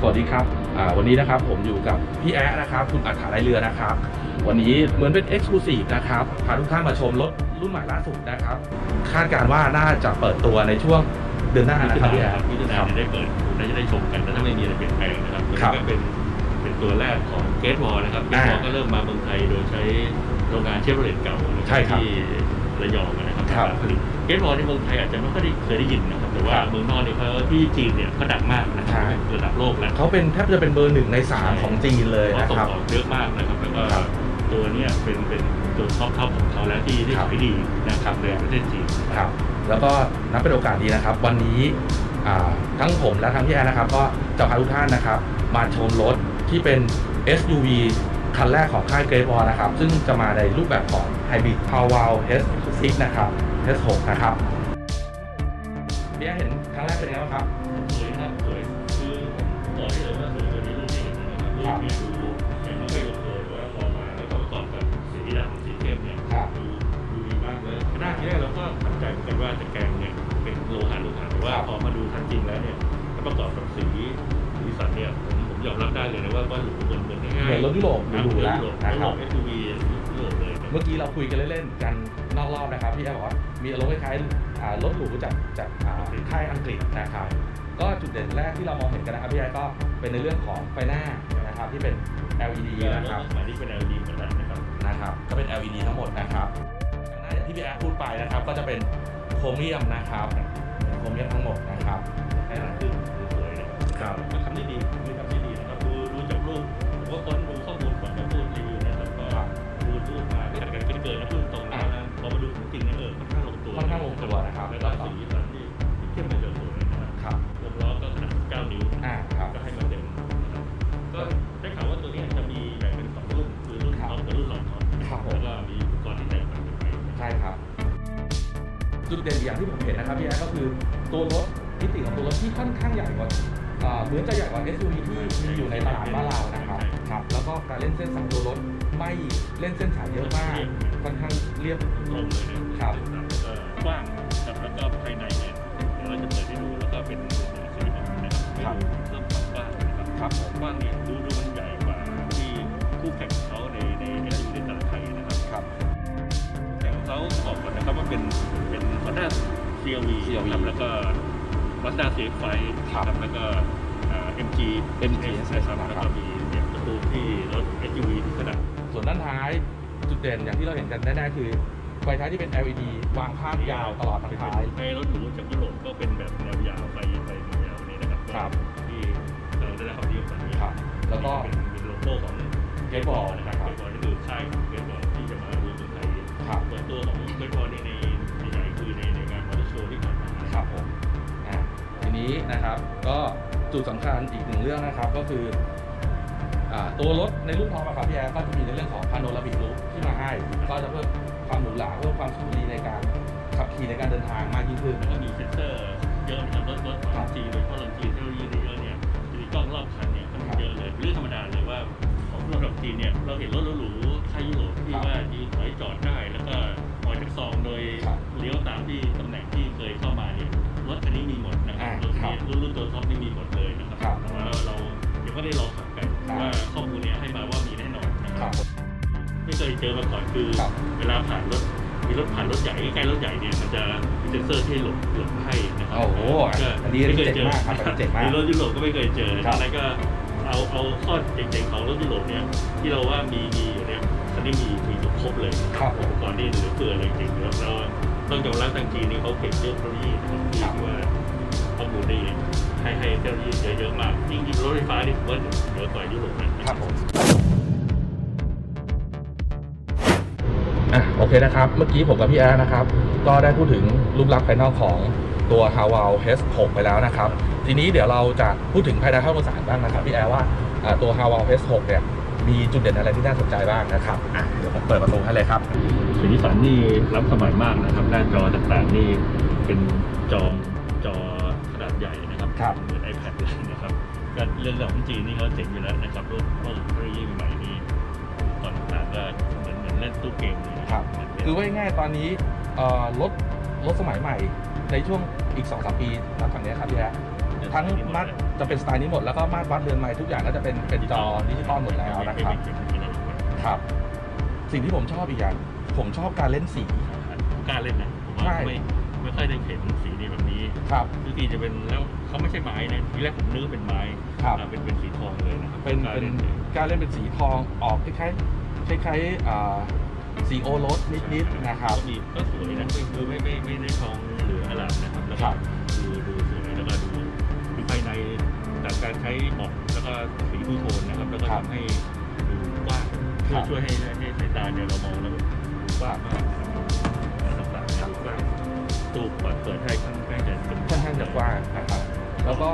สวัสดีครับอ่าวันนี้นะครับผมอยู่กับพี่แอ๊ะนะครับคุณอัฏฐาไรเรือนะครับ วันนี้เหมือนเป็น e x c l u s i v e นะครับพาทุกท่านมาชมรถรุ่นใหม่ล่าสุดนะครับ คาดการณ์ว่าน่าจะเปิดตัวในช่วงเดือนหน้านะครับพี่แอ๊ะพิจารณาได้เปิดน่าจะได้ชมกันถ้าไม่มีอะไรเปลี่ยนแปลงนะครับครับก็เป็นเป็นตัวแรกของเกตวอลนะครับเกตวอลอ่าก็เริ่มมาเมืองไทยโดยใช้โรงงานเชฟโรเลตเก่านะใช่ครับที่ระยองนะครับครับผลิต เกตวอลในเมืองไทยอาจจะไม่ค่อยได้เคยได้ยินนะครับแต่ว่าครับเมืองนอกเนี่ยเขาที่จีนเนี่ยเขาดังมากนะครัใช่บระดับโลกแล้ว เขาเป็นแทบจะเป็นเบอร์หนึ่งในสามของจีนเลยเขานะส่งครับ ออกเยอะมากนะครับแล้วก็ครับตัวเนี้ยเป็นเป็นตัวท็อปท็อปของเขาแล้วที่ที่ครับ ขายดีนะครับในประเทศจีน ครับแล้วก็นับเป็นโอกาสดีนะครับ วันนี้อ่าทั้งผมและทั้งพี่แอนนะครับ ก็จะพาทุกท่านนะครับ มาชมรถที่เป็น SUV คันแรกของค่ายเกร t วอลนะครับ ซึ่งจะมาในรูปแบบของ Hybrid Power S6 นะครับ S6 นะครับพี่แอนเห็นครั้งแรกเป็นยังไงบ้างครับสวยนะครับสวยคือบอกได้เลยว่าสวยกว่านี้รุ่นที่เห็นนะครับรุ่นนี้ดูอย่างน้อยก็ยกเลยว่าพอมาแล้วก็ประกอบกับสีดำสีเข้มเนี่ยครับดูดูดีมากเลยหน้าทีแรกเราก็ตัดใจเหมือนกันว่าตะแกรงเนี่ยเป็นโลหะโลหะแต่ว่าครับพอมาดูทันจริงแล้วเนี่ยถ้าประกอบกับสีสีสันเนี่ยผมผมยอมรับได้เลยนะว่าว่าหรูเหมือนเหมือนง่ายๆเหมือนรถยุโรปหรูๆแล้วรถนะคยุโรรับป SUV ยุโรปเลยเมื่อกี้เราคุยกันเล่นๆกัน นอกรอบนะครับพี่แอนบอกว่ามีอารมณ์คล้ายๆอ่ารถหรูจากจากอ่าค่ายอังกฤษนะครับก็จุดเด่นแรกที่เรามองเห็นกันนะครับพี่แอนก็เป็นในเรื่องของไฟหน้านะครับที่เป็น LED นะครับสมัยนี้เป็น LED เหมือนกันนะครับนะครับก็เป็น LED ทั้งหมดนะครับข้างหน้าอย่างที่พี่แอ๊พูดไปนะครับ ก็จะเป็นโครเมียมนะครับโครเมียมทั้งหมดนะครับให้หลังขึ้นสวยๆนะครับครับก็ทำได้ดีมีทำได้ดีนะครับดูดูจากรูปผมก็ค้นดูข้อมูลก่อนจะพูดรีวิวเนี่ยแล้วก็ครับดูรูปมาไม่ขัดกันเกินๆนะพูดตรง ดูของจริงเนี่ยเออค่อนข้างลงตัวค่อนข้างลงตัวนะครับแล้วก็สีสันที่ที่เข้มเลยสวยนะครับครับวงล้อก็ขนาด9นิ้วอ่าครับก็ให้มาเต็มนะครับก็ได้ข่าวว่าตัวนี้จะมีแบ่งเป็นสองรุ่นคือรุ่นครับท็อปกับรุ่นรองท็อปครับผมแล้วก็มีอุปกรณ์ที่แตกต่างกันไปใช่ครับ จุดเด่นอย่างที่ผมเห็นนะครับพี่แอ๊ก็คือตัวรถมิติของตัวรถที่ค่อนข้างใหญ่กว่าอ่าเหมือนจะใหญ่กว่า SUV ที่มีอยู่ในตลาดบ้านเรานะครับครับ แล้วก็การเล่นเส้นสายตัวรถไม่เล่นเส้นสายเยอะมาก ค่อนข้างเรียบตรงเลยนะครับแล้วก็กว้างครับแล้วก็ภายในเนี่ยเดี๋ยวเราจะเปิดให้ดูแล้วก็เป็นตัวสีดำนะครับครับเพิ่มความกว้างนะครับครับผมกว้างเนี่ยดูดูมันใหญ่กว่าที่คู่แข่งของเขาในในในในตลาดไทยนะครับครับแต่ของเขาบอกก่อนนะครับว่าเป็นเป็น Honda CRV CRV ครับแล้วก็ Mazda CX-5 ครับแล้วก็อ่า MG MG ใช่ครับแล้วก็มีเนี่ยประตูที่รถ SUV ที่ขนาดส่วนด้านท้ายจุ ดเด่นอย่างที่เราเห็นกันแน่ๆคือไฟท้ายที่เป็น LED วางพาดยาวตลอดทั้งท้าย ในรถหรูจากยุโรปก็เป็นแบบแนวยาวไฟไฟแนวยาวนี้นะครับครับ ที่เราได้รับความนิยมตอนนี้ครับ แล้วก็เป็นเป็นโลโก้ของเกตบอลนะนะคครัรับบเกตบอลนี่คือค่ายของเกตบอลที่จะมาดูเมืองไทยครับเปิดตัวของเกตบอลนี่ในในใหญ่คือในในงานมอเตอร์โชว์ที่ผ่านมาครับผมอ่าทีนี้นะครับก็จุดสำคัญอีกหนึ่งเรื่องนะครับก็คืออ่าตัวรถในรุ่นท็อปอะครับพี่แอร์ก็จะมีในเรื่องของพาโนรามิกลุค ที่มาให้ก็จะเพิ่มความหรูหราเพิ่มความสมดุลในการขับขี่ในการเดินทางมากยิ่งขึ้น แล้วก็มีเซนเซอร์เยอะนะครับรถรถของจีนโดยเฉพาะรถจีนเทคโนโลยีเยอะเนี่ยจะมีกล้องรอบคันเนี่ยค่อนข้างเยอะเลยเรื่องธรรมดาเลยว่าของรถของจีนเนี่ยเราเห็นรถหรูๆค่ายยุโรปที่ว่ายืนถอยจอดได้ แล้วก็ปล่อยจากซองโดยครับเลี้ยวตามที่ตำแหน่งที่เคยเข้ามาเนี่ยรถคันนี้มีหมดนะครับอ่ารถครับนี้รุ่นรุ่นตัวท็อปนี่มีหมดเลยนะครับครับแต่ว่าเราเดี๋ยวก็ได้ลองขับกันครับว่าข้อมูลเนี้ยให้มาว่ามีแน่นอนนะคครัรับบ ไม่เคยเจอมาก่อนคือ ครับ เวลาผ่านรถมีรถผ่านรถใหญ่ใกล้ๆรถใหญ่เนี่ยมันจะมีเซ็นเซอร์ที่หลบหลบให้นะครัโอ้โหก็อันนี้ไม่เคยเจ๋งมากครับอันนี้เจ๋งมาก ในรถยุโรปก็ไม่เคยเจอครับ อะไรก็เอาเอาข้อเจ๋งๆของรถยุโรปเนี่ยที่เราว่ามีมีอยู่เนี่ยอันนี้มีมีครบเลย ครับผมอุปกรณ์นี่เหลือเฟือเลยจริงๆแล้วแล้วต้องยอมรับทางจีนนี่เขาเก่งเรื่องเทคโนโลยีนะครับที่ครับว่าข้อมูลดีให้ให้เทคโนโลยีเยอะๆมากยิ่งยิ่งรถไฟฟ้านี่ผมว่าเหนือกว่ายุโรปนะครับผม อะโอเคนะครับ เมื่อกี้ผมกับพี่แอร์นะครับ ก็ได้พูดถึงรูปลักษณ์ภายนอกของตัว h a w a l H6 ไปแล้วนะครับ ทีนี้เดี๋ยวเราจะพูดถึงภายในข้าวสารบ้างนะครับพี่แอร์ว่าอ่าตัว h a w a l H6 เนี่ยมีจุดเด่นอะไรที่น่าสนใจบ้างนะครับอะเดี๋ยวผมเปิดประตูให้เลยครับสีสันนี่ล้ำสมัยมากนะครับ หน้าจอต่างๆนี่เป็นจอจอขนาดใหญ่นะครับครับเหมือน iPad เลยนะครับก็เรื่องของจีนนี่เขาเจ๋งอยู่แล้วนะครับรุ่นพวกเทคโนโลยีใหม่ๆนี่ก่อนต่างๆก็เหมือนเหมือนเล่นตู้เกมเลยนะ ครับคือว่าง่ายๆตอนนี้เอ่อรถรถสมัยใหม่ ในช่วงอีก2อสปีนับจากนี้ครับพี่แอร์ทั้งมาตรจะเป็นสไตล์นี้หมดแล้วก็มาตรวัดเรือนไม้ทุกอย่างก็จะเป็นเป็นจอดิจิตอลหมดแล้วนะครับครับ สิ่งที่ผมชอบอีกอย่าง ผมชอบการเล่นสีกล้าเล่นนะผมว่าใช่ ไม่ไม่ค่อยได้เห็นสีนี้แบบนี้ครับ ทุกทีจะเป็นแล้วเขาไม่ใช่ไม้นะทีแรกผมนึกว่าเป็นไม้ครับ อ่าเป็นเป็นสีทองเลยนะครับเป็นกล้าเป็นล่ลยการเล่นเป็นสีทองออกคล้ายๆคล้ายๆอ่า สีโอรสนิดๆนะครับก็มีก็สวยนะคือไม่ไม่ไม่ได้ทองเหลืองอลามนะครับแล้วคก็รับดูดูสวยแล้วก็ดูดูภายในจากการใช้หมอกแล้วก็สีทูโทนนะครับแล้วก็ครับทำให้ดูกว้างคช่รัวยบช่วยให้ให้สายตาเนี่ยเรามองแล้วแบบกว้างมากนะครับต่างๆดูกว้างตู้เปิดเปิดให้ค่อนข้างจะเป็นค่อนข้างจะกว้างนะครับ แล้วก็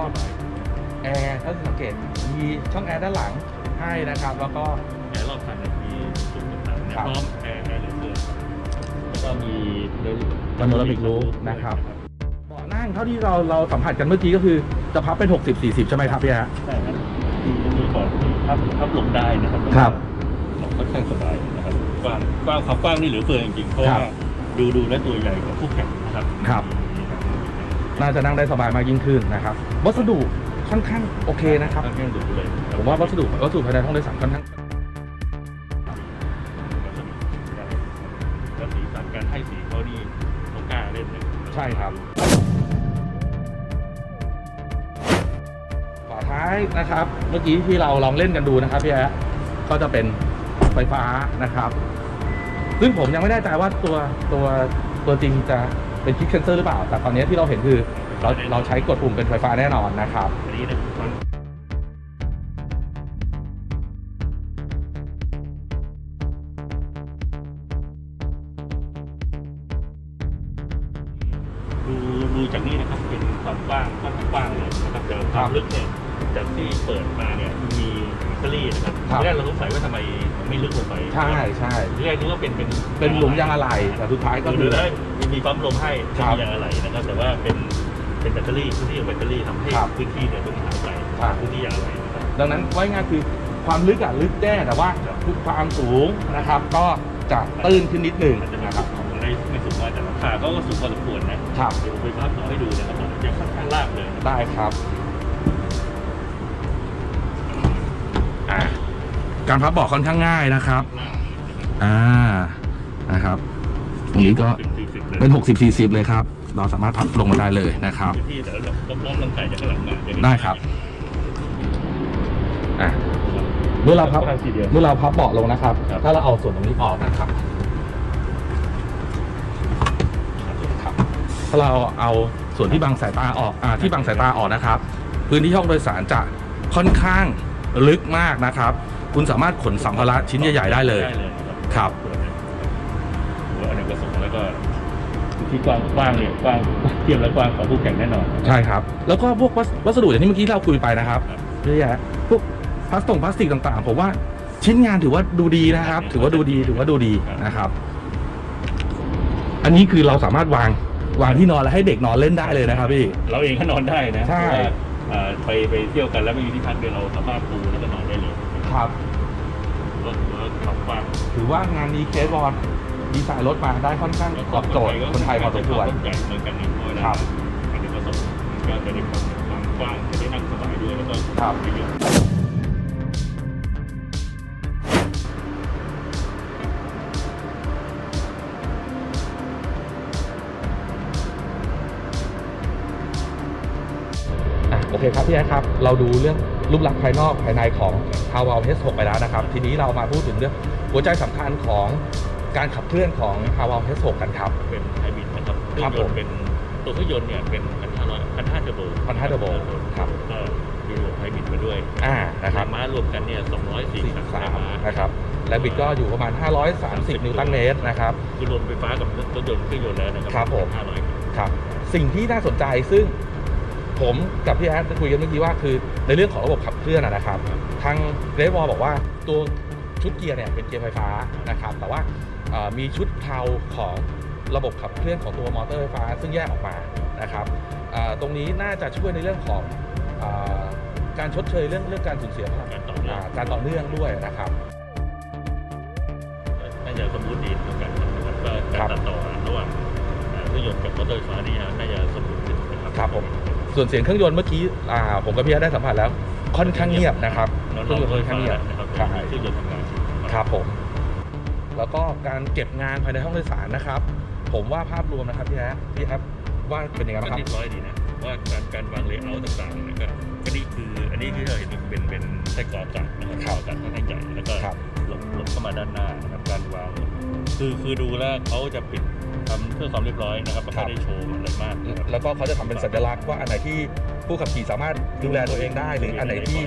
แอร์ถ้าสังเกตมีช่องแอร์ด้านหลังให้นะครับ แล้วก็แอร์รอบคันเนี่ยมีจุดต่างๆเนี่ยครับพร้อม แล้วก็มี Panoramic roof นะครับเบาะนั่งเท่าที่เราเราสัมผัสกันเมื่อกี้ก็คือจะพับเป็น 60 40 ใช่ไหมครับพี่ฮะใช่ครับมีมีก่อนพับพับลงได้นะครับครับเราค่อนข้างสบายนะครับกว้างกว้างความกว้างนี่เหลือเฟือจริงๆเพราะครัว่าบดูดูและตัวใหญ่กว่าคู่แข่งนะครับครับน่าจะนั่งได้สบายมากยิ่งขึ้นนะครับวัสดุค่อนข้างโอเคนะครับค่อนข้างดูเลยผมว่าวัสดุวัสดุภายในห้องโดยสารค่อนข้าง ช่ครับฝาท้ายนะครับ เมื่อกี้ที่เราลองเล่นกันดูนะครับพี่แอ๊ะก็จะเป็นไฟฟ้านะครับ ซึ่งผมยังไม่แน่ใจว่าตัวตัวตัวจริงจะเป็นคิกเซนเซอร์หรือเปล่า แต่ตอนนี้ที่เราเห็นคือเราเราใช้กดปุ่มเป็นไฟฟ้าแน่นอนนะครับอันนี้นะ ว่าทำไมมันไม่ลึกลงไปใช่ใช่ทีแรกนึกว่าเป็นเป็นเป็นหลุมยางอะไหล่แต่สุดท้ายก็ก็คืคืออได้มีมีปั๊มลมให้ครับมียางอะไรนะครับ แต่ว่าเป็นเป็นแบตเตอรี่พื้นที่ของแบตเตอรี่ทำให้ครับพื้นที่เนี่ยต้องหายไปครับ พื้นที่ยางอะไรนะครับ ดังนั้นไว้ง่ายคือความลึกอะลึกแน่แต่ว่าครับทุกความสูงนะครับ ก็จะตื้นขึ้นนิดหนึ่งอาจจะไม่นะครับไม่ได้ไม่สูงมากแต่ราคาก็สูงพอสมควรนะครับเดี๋ยวไปภาพต่อให้ดูนะครับผมยังค่อนข้างลากเลย ได้ครับอะ การพับเบาะค่อนข้างง่ายนะครับ อ่านะครับตรงนี้ก็สิบสี่สิบเลยเป็น 60 40 เลยครับ เราสามารถพับลงมาได้เลยนะครับพื้นที่แต่เราล้อมๆลำไก่จากข้างหลังมาจะได้ครับอะเมื่อเราพับค่อนข้างทีเดียวเมื่อเราพับเบาะลงนะครับครับ ถ้าเราเอาส่วนตรงนี้ออกนะครับครับถ้าเราเอาส่วนที่บังสายตาออกอ่าที่บังสายตาออกนะครับ พื้นที่ห้องโดยสารจะค่อนข้างลึกมากนะครับ คุณสามารถขนสัมภาระชิ้นใหญ่ๆได้เลย ได้เลยครับหัวอเนกประสงค์แล้วก็พื้นที่กว้างกว้างเนี่ยกว้างเทียบและกว้างของผู้แข่งแน่นอน ใช่ครับ แล้วก็พวกวัสวัสดุอย่างที่เมื่อกี้เราคุยไปนะครับครับ เยอะแยะพวกพลาสติกพลาสติกต่างๆผมว่าชิ้นงานถือว่าดูดีนะครับ ถือว่าดูดีถือว่าดูดีนะครับ อันนี้คือเราสามารถวางวางที่นอนแล้วให้เด็กนอนเล่นได้เลยนะครับพี่ เราเองก็นอนได้นะใช่ เพราะว่าเอ่อไปไปเที่ยวกันแล้วไม่มีที่พักเดี๋ยวเราสามารถปูแล้วก็นอนได้เลย ครับ รถรถขับกว้างถือว่างานนี้เคสบอลดีไซน์รถมาได้ค่อนข้างตอบโจทย์คนไทยพอสมควรใหญ่เหมือนกันนะเพราะเวลาครับอันนี้ประสบก็จะได้ความความกว้างจะได้นั่งสบายด้วยแล้วก็ครับประโยชน์อะโอเคครับพี่แอ๊ดครับ เราดูเรื่อง รูปลักษณ์ภายนอกภายในของ h a w a l H6 ไปแล้วนะครับ ทีนี้เรามาพูดถึงเรื่องหัวใจสำคัญของการขับเคลื่อนของ h a w a l H6 กันครับ เป็นไฮบริดนะครับเคครัรื่อบงยนผมต์เป็นตัวเครื่องยนต์เนี่ยเป็นพันห้าร้อยพันห้าเทอร์โบ1,500 Turbo ครับก็มีระบบไฮบริดมาด้วยอ่านะครับแรงม้ารวมกันเนี่ย243แรงม้า43นะครับและบิดก็อยู่ประมาณ 530 นิวตันเมตรนะครับคือรวมไฟฟ้ากับรถยนต์เครื่องยนต์แล้วนะครัครับผม500ครับสิ่งที่น่าสนใจซึ่ง ผมกับพี่แอดคุยกันเมื่อกี้ว่าคือในเรื่องของระบบขับเคลื่อนอะนะครับ ทางเรดวอลบอกว่าตัวชุดเกียร์เนี่ยเป็นเกียร์ไฟฟ้านะครับ แต่ว่าเอ่อมีชุดเพลาของระบบขับเคลื่อนของตัวมอเตอร์ไฟฟ้า ซึ่งแยกออกมานะครับเอ่อตรงนี้น่าจะช่วยในเรื่องของเออการชดเชยเรื่องเรื่องการสูญเสียพลังการต่อเนื่องอ่าการต่อเนื่องด้วยนะครับน่าจะสมบูรณ์ดีเหมือนกันนะครับก็ครัการบตัดต่อระหว่างเอ่อเครื่องยนต์กับมอเตอร์ไฟฟ้านี่น่าจะสมบูรณ์ขึ้นนะครับครับผม ส่วนเสียงเครื่องยนต์เมื่อกี้อ่าผมกับพี่แอดได้สัมผัสแล้ว ค่อนข้างเงียบนะครับเราเครื่องยนต์เราค่อนข้างเงียบนะครับใช่เครื่องยนต์ทำงานครับผม แล้วก็การเก็บงานภายในห้องโดยสารนะครับ ผมว่าภาพรวมนะครับพี่แอดพี่แอดว่าเป็นยังไงก็บ้างครับเรียบร้อยดีนะว่าการการวางเลเยอร์ต่างๆเนี่ยก็ก็นี่คืออันนี้ที่เราเห็นคือเป็นเป็นไส้กรอกอากาศนะครับครับอากาศค่อนข้างใหญ่แล้วก็ครับหลบหลบเข้ามาด้านหน้านะครับการวางคือคือดูแล้วเขาจะปิด ทำเพื่อความเรียบร้อยนะครับไม่ค่อยได้โชว์อะไรมากนะครับแล้วก็เขาจะทำเป็นสัญลักษณ์ว่าอันไหนที่ผู้ขับขี่สามารถดูแลตัวเองได้ หรืออันไหนที่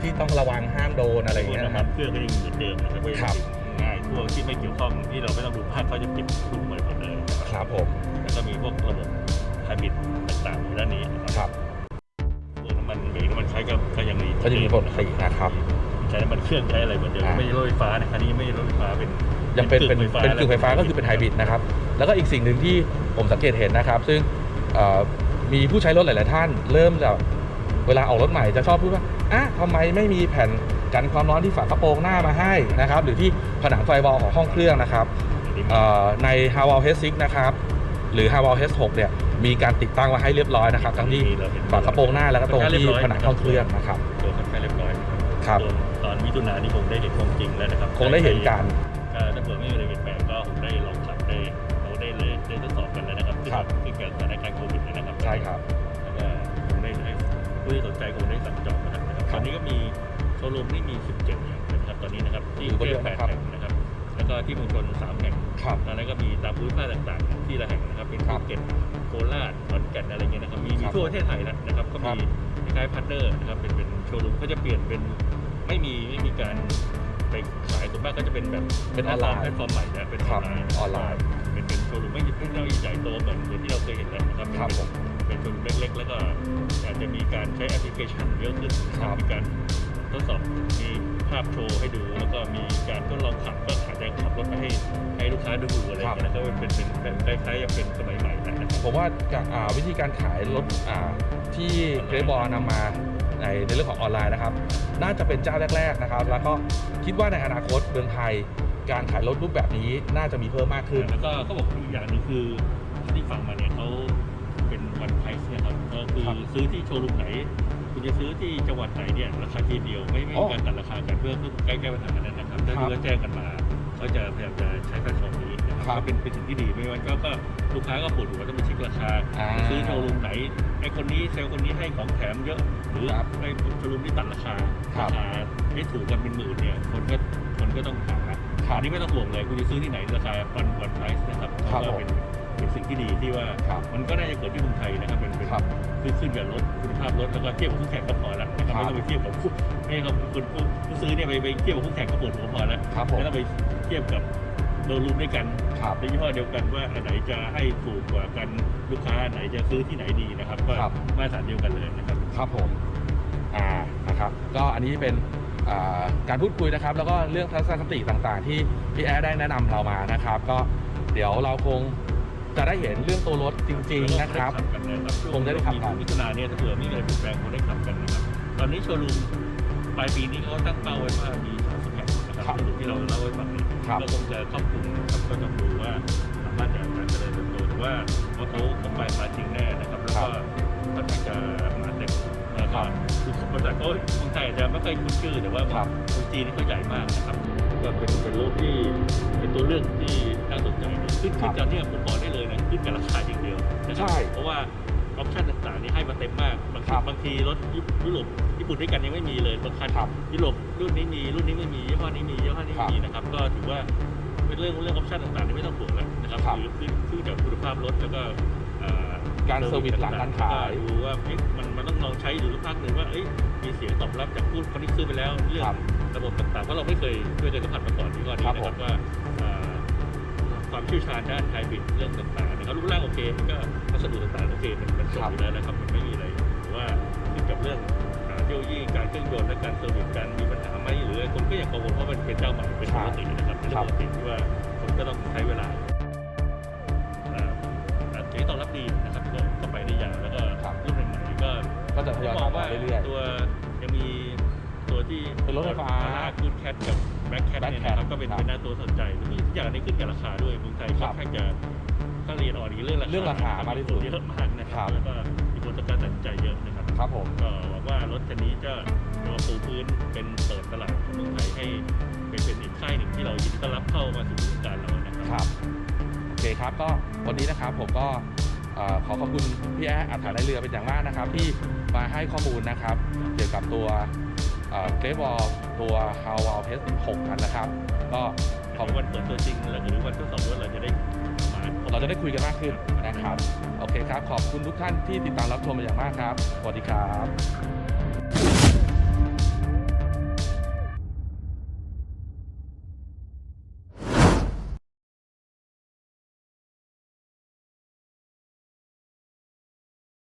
ที่ต้องระวังห้ามโดนอะไรอย่างเงี้ยนะครับ เครื่องก็ยังเหมือนเดิมนะครับไม่ครับง่ายพวกที่ไม่เกี่ยวข้องที่เราไม่ต้องดูภาพเขาจะปิดทุกหมดเลยนะครับครับผมแล้วก็มีพวกระบบไฮบริดต่างๆอยู่ด้านนี้นะคครับรับพวกน้ำมันเบรกน้ำมันใช้ก็ก็ยังมีก็จะมีปกตินะครับ ใช้น้ำมันเครื่องใช้อะไรเหมือนเดิมอ่าไม่ใช่รถไฟฟ้านะคันนี้ไม่ใช่รถไฟฟ้าเป็น ยังเป็นเป็นกึ่งไฟฟ้าเป็นกึ่งไฟฟ้าก็คือเป็นไฮบริดนะครับ แล้วก็อีกสิ่งหนึ่งที่ผมสังเกตเห็นนะครับ ซึ่งเอ่อมีผู้ใช้รถหลาย ๆ ท่าน เริ่มจะเวลาออกรถใหม่จะชอบพูดว่าอะทำไมไม่มีแผ่นกันความร้อนที่ฝากระโปรงหน้ามาให้นะครับ หรือที่ผนังไฟวอลของห้องเครื่องนะครับเอ่อใน h a w a l H6 นะครับ หรือ h a w a l H6 เนี่ยมีการติดตั้งไว้ให้เรียบร้อยนะครับทั้งที่ฝากระโปรงหน้าแล้วก็ตรงที่ผนังห้องเครื่องนะครับตัวค่อนข้างเรียบร้อยนะครับครับส่วนตอนมิถุนายนนี่คงได้เห็นของจริงแล้วนะครับ คงได้เห็นกันก็ ถ้าเผื่อไม่มีอะไรเปลี่ยนแปลงก็คงได้ลองขับได้เราได้เลยได้ทดสอบกันแล้วนะครับครับขึ้นกับสถานการณ์โควิดนะครับใช่ครับแล้วก็คงได้ให้ผู้ที่สนใจคงได้สั่งจองนะครับครับตอนนี้ก็มีโชว์รูมที่มี 17แห่งนะครับตอนนี้นะครับที่ถือว่าเทเยพอะแปดนะครับ แห่งนะครับ แล้วก็ที่เมืองชนสามแห่ง ครับ ตอนนั้นก็มีตามภูมิภาคต่างๆ ที่ละแห่งนะครับเป็นครัภูบเก็ตโคราชขอนแก่นอะไรเงี้ยนะครับมีมีครับทั่วประเทศไทยแล้วนะครับก็ครัมีบคล้ายๆพาร์ทเนอร์นะครับเป็นเป็นโชว์รูมก็จะเปลี่ยนเป็นไม่มีไม่มีการ ไปขายส่วนมากก็จะเป็นแบบเป็นออนไลน์แพลตฟอร์มใหม่นะเป็นอครัอบนไลน์ออนไลน์เป็นเป็นโชว์รูมไม่ไม่ได้ใหญ่โตเหมือนเหมือนที่เราเคยเห็นแล้วนะครับเป็นครับผมเป็นโชว์รูมเล็กๆ แล้วก็อาจจะมีการใช้แอปพลิเคชันเยอะขึ้นนะคครัรับบมีการทดสอบมีภาพโชว์ให้ดู แล้วก็มีการทดลองขับก็อาจจะขับรถไปให้ให้ลูกค้าดูอะไรอย่างเงี้ยนะครับเป็นเป็นเป็นคล้ายๆจะเป็นสมัยใหม่นะครับผมว่าจากอ่าวิธีการขายรถอ่าที่เกรบอลนำมา ในในเรื่องของออนไลน์นะครับ น่าจะเป็นเจ้าแรก ๆนะครับ แล้วก็คิดว่าในอนาคตเมืองไทย การขายรถรูปแบบนี้น่าจะมีเพิ่มมากขึ้น แล้วก็เขาบอกอีกอย่างหนึงคือที่ฟังมาเนี่ยเขาเป็นวันไพรส์เนี่ยครับก็คือครับซื้อที่โชว์รูมไหน คุณจะซื้อที่จังหวัดไหนเนี่ยราคาทีเดียวไม่ไม่อ๋มีอการตัดราคากันเพื่อเพื่อใกล้ๆปัญหานั้นนะครับถ้าครับที่เขาแจ้งกันมาเขาจะพยายามจะใช้แพลตฟอร์มนี้นะ คครัรับบก็เป็นเป็นสิ่งที่ดีไม่ว่าก็ก็ลูกค้าก็ปวดหัวต้องไปเช็คราคา อ่าซื้อโชว์รูมไหนไอ้คนนี้เซลล์คนนี้ให้ของแถมเยอะ หรือครับไอ้โชว์รูมที่ตัดราคาครับราคาให้ถูกกันเป็นหมื่นเนี่ยคนก็คนก็ต้องหาครับอันนี้ไม่ต้องห่วงเลยคุณจะซื้อที่ไหนราคาวันวันไพรส์นะครับครับก็ผมเป็นเป็นสิ่งที่ดีที่ว่าครับมันก็น่าจะเกิดที่เมืองไทยนะครับเป็นเป็น ครับขึ้นขึ้นกับรถคุณภาพรถแล้วก็เทียบกับคู่แข่งก็พอแล้วนะครับครับไม่ต้องไปเทียบกับคู่ไม่ต้องคุณผู้ผู้ซื้อเนี่ยไปไปเทียบกับคู่แข่งก็ปวดหัวพอแล้วครับผม ไม่ต้องไปเทียบกับ โดรูมด้วยกันครับในยี่ห้อเดียวกันว่าอันไหนจะให้ถูกกว่ากันลูกค้าอันไหนจะซื้อที่ไหนดีนะครับ ก็ครับ มาตรฐานเดียวกันเลยนะครับ ครับผมอ่านะครับ ก็อันนี้เป็นอ่าการพูดคุยนะครับ แล้วก็เรื่องทัศนคติต่างๆ ที่พี่แอร์ได้แนะนำเรามานะครับ ก็เดี๋ยวเราคงจะได้เห็นเรื่องตัวรถจริง ๆ นะครับ คงจะได้ขับกัน มิถุนาเนี่ยถ้าเผื่อไม่มีอะไรเปลี่ยนแปลงคงได้ขับกันนะครับ ตอนนี้โชว์รูมปลายปีนี้เขาตั้งเป้าไว้ว่ามี30แห่งนะครับครับโชว์รูมที่เราเล่าไว้ฟังนี้ ครับ ก็คงจะครอบคลุมนะครับก็ต้องดูว่าสามารถจะการเจริญเติบโตหรือว่าว่าเขาเขาไปมาจริงแน่นะครับ แล้วก็ค่อนข้างจะมาเต็มแล้วก็คือบริษัทเขาเมืองไทยอาจจะไม่ค่อยคุ้นชื่อแต่ว่าครับเมืองจีนนี่ก็ใหญ่มากนะครับก็เป็นเป็นรถที่เป็นตัวเลือกที่น่าสนใจขึ้นครัขึ้บนตอนเนี้ยผมบอกได้เลยนะขึ้นกับราคาอย่างเดียวนะครัใช่เพราะว่าออปชั่นต่างๆนี่ให้มาเต็มมากบางคทีรับบางทีรถยุโรปญี่ปุ่นด้วยกันยังไม่มีเลยบางคันครับยุโรป รุ่นนี้มีรุ่นนี้ไม่มียี่ห้อนี้มียี่ห้อนี้ครับไม่มีนะครับ ก็ถือว่าเป็นเรื่องเรื่องออปชั่นต่างๆที่ไม่ต้องห่วงแล้วนะครับครับ คือขึ้นขึ้นกับคุณภาพรถแล้วก็เอ่อ การเซอร์วิสหลังการขายแล้วก็ดูว่าเอ๊ะมันมันต้องลองใช้ดูสักพักหนึ่งว่าเอ้ยมีเสียงตอบรับจากผู้คนที่ซื้อไปแล้วเรื่องครับระบบต่างๆเพราะเราไม่เคยไม่เคยสัมผัสมาก่อนที่ก่อนนี้ครับนะผครัมบว่าเอ่อความเชี่ยวชาญด้านไฮบริดเรื่องต่างๆนะครับรูปร่างโอเคมันก็วัสดุต่างๆโอเคมันมันจบอยู่แล้วนะครับมันไม่มีอะไรแต่ว่าขึ้นกับเรื่องเอ่อเทค โนโลยีการเครื่องยนต์และการเซอร์วิสการมีปัญหาไหมหรือคนก็ยังกังวลเพราะมันเป็นเจ้าใหม่เป็นปกตินะครับเป็นเรื่องปกติที่ว่าคนก็ต้องใช้เวลาเอ่อแต่ทีนี้ต้องรับดีนะครับก็ก็ไปได้ยาวแล้วก็ครับรุ่นใหม่ๆก็ก็จะทยอยมองทำมาว่าเรื่อยตัวยังมีตัวที่เป็นรถไฟฟ้าคูดแคทกับแบ็คแคท Black เนี่ย Cat นะครับก็เป็นครับเป็นหน้าตัวสนใจแล้วมีทุกอย่างนี้ขึ้นกับราคาด้วยเมืองไทยครัค่อบนข้างจะต้องเรียนอ่อนอีกเรื่องราคาเรื่องราคามากที่สุดเยอะมากนะครับแล้วก็อีกบวนการตัดสินใจเยอะนะครับ ครับผม ก็หวังว่ารถคันนี้จะมาปูพื้นเป็นเปิดตลาดของเมืองไทยให้เป็นเป็นอีกค่ายหนึ่งที่เรายินดีต้อนรับเข้ามาสู่วงการเรานะครับครับโอเคครับก็วันนี้นะครับผมก็เอ่อขอขอบคุณพี่แอ๊อัฐาในเรือเป็นอย่างมากนะครับ ที่มาให้ข้อมูลนะครับ เกี่ยวกับตัวเกรฟบอลตัวฮาวาลเพส6คันนะครับ ก็ขขออบงวันเปิดตัวจริงแล้วหรือวันทดสอบรถเราจะได้มา เราจะได้คุยกันมากขึ้นนะครับ โอเคครับ ขอบคุณทุกท่านที่ติดตามรับชมมาอย่างมากครับ สวัสดีครับ